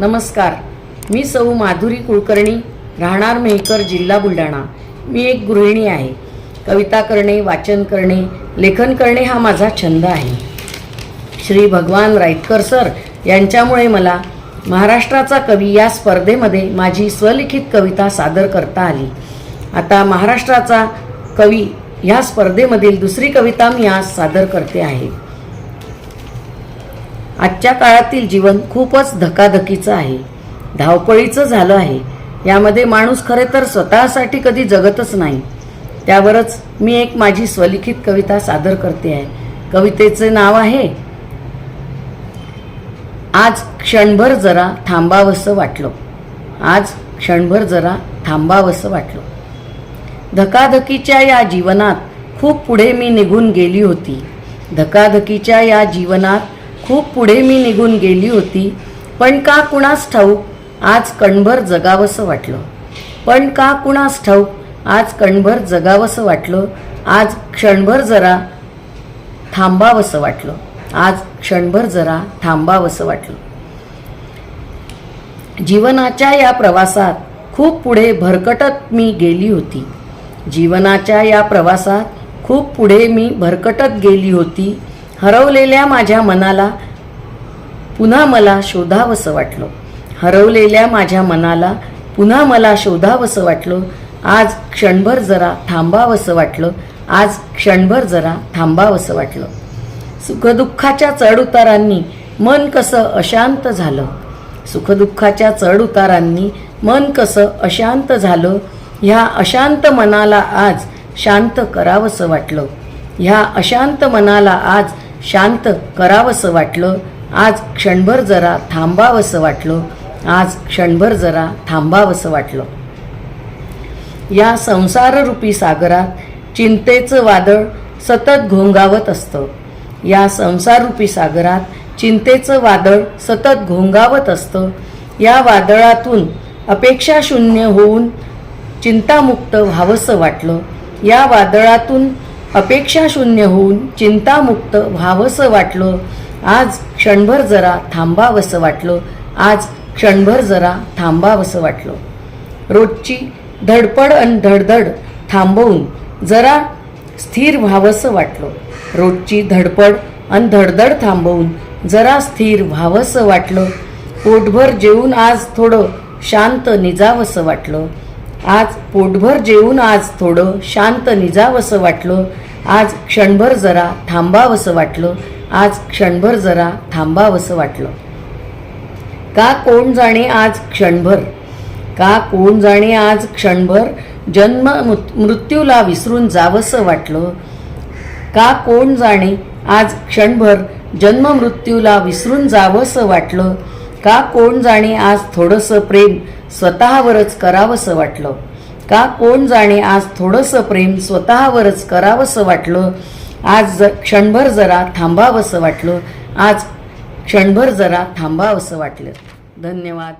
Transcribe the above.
नमस्कार. मी सौ माधुरी कुलकर्णी राहणार मेहकर जिल्हा बुलढाणा. मी एक गृहिणी आहे. कविता करणे वाचन करणे लेखन करणे हा माझा छंद आहे. श्री भगवान रायटकर सर यांच्यामुळे मला महाराष्ट्राचा कवी या स्पर्धेमध्ये माझी स्वलिखित कविता सादर करता आली. आता महाराष्ट्राचा कवी ह्या स्पर्धेमधील दुसरी कविता मी आज सादर करते आहे. आजच्या काळातील जीवन खूपच धकाधकीचं आहे. धावपळीचं झालं आहे. यामध्ये माणूस खरे तर स्वतःसाठी कधी जगतच नाही. त्यावरच मी एक माझी स्वलिखित कविता सादर करते आहे. कवितेचे नाव आहे आज क्षणभर जरा थांबावंसं वाटलं. आज क्षणभर जरा थांबावंसं वाटलं. धकाधकीच्या या जीवनात खूप पुढे मी निघून गेली होती. धकाधकीच्या या जीवनात खूप पुढे मी निघून गेली होती. पण का कुणास ठाऊक आज कणभर जगावंसं वाटलं. पण का कुणास ठाऊक आज कणभर जगावंसं वाटलं. आज क्षणभर जरा थांबावंसं वाटलं. आज क्षणभर जरा थांबावंसं वाटलं. जीवनाच्या या प्रवासात खूप पुढे भरकटत मी गेली होती. जीवनाच्या या प्रवासात खूप पुढे मी भरकटत गेली होती. हरवलेल्या माझ्या मनाला पुन्हा मला शोधावंसं वाटलं. हरवलेल्या माझ्या मनाला पुन्हा मला शोधावंसं वाटलं. आज क्षणभर जरा थांबावंसं वाटलं. आज क्षणभर जरा थांबावंसं वाटलं. सुखदुःखाच्या चढउतारांनी मन कसं अशांत झालं. सुखदुःखाच्या चढउतारांनी मन कसं अशांत झालं. ह्या अशांत मनाला आज शांत करावंसं वाटलं. ह्या अशांत मनाला आज शांत करावंसं वाटलं. आज क्षणभर जरा थांबावंसं वाटलं. आज क्षणभर जरा थांबावंसं वाटलं. या संसाररूपी सागरात चिंतेचं वादळ सतत घोंगावत असतं. या संसाररूपी सागरात चिंतेचं वादळ सतत घोंगावत असतं. या वादळातून अपेक्षाशून्य होऊन चिंतामुक्त व्हावंसं वाटलं. या वादळातून अपेक्षा शून्य होऊन चिंतामुक्त व्हावंसं वाटलं. आज क्षणभर जरा थांबावंसं वाटलं. आज क्षणभर जरा थांबावंसं वाटलं. रोजची धडपड आणि धडधड थांबवून जरा स्थिर व्हावंसं वाटलं. रोजची धडपड आणि धडधड थांबवून जरा स्थिर व्हावंसं वाटलं. पोटभर जेवून आज थोडं शांत निजावंसं वाटलं. आज पोटभर जेवून आज थोडं शांत निजावंसं वाटलं. आज क्षणभर जरा थांबावंसं वाटलं. आज क्षणभर जरा थांबावंसं वाटलं. का कोण जाणे आज क्षणभर? का कोण जाणे आज क्षणभर? जन्म मृत्यूला विसरून जावंसं वाटलं. का कोण जाणे आज क्षणभर? जन्म मृत्यूला विसरून जावंसं वाटलं. का कोण जाणे आज थोडंसं प्रेम स्वतःवरच करावंसं वाटलं? का कोण जाणे आज थोडंसं प्रेम स्वतःवरच करावंसं वाटलं? आज ज क्षणभर जरा थांबावंसं वाटलं? आज क्षणभर जरा थांबावंसं वाटलं. धन्यवाद.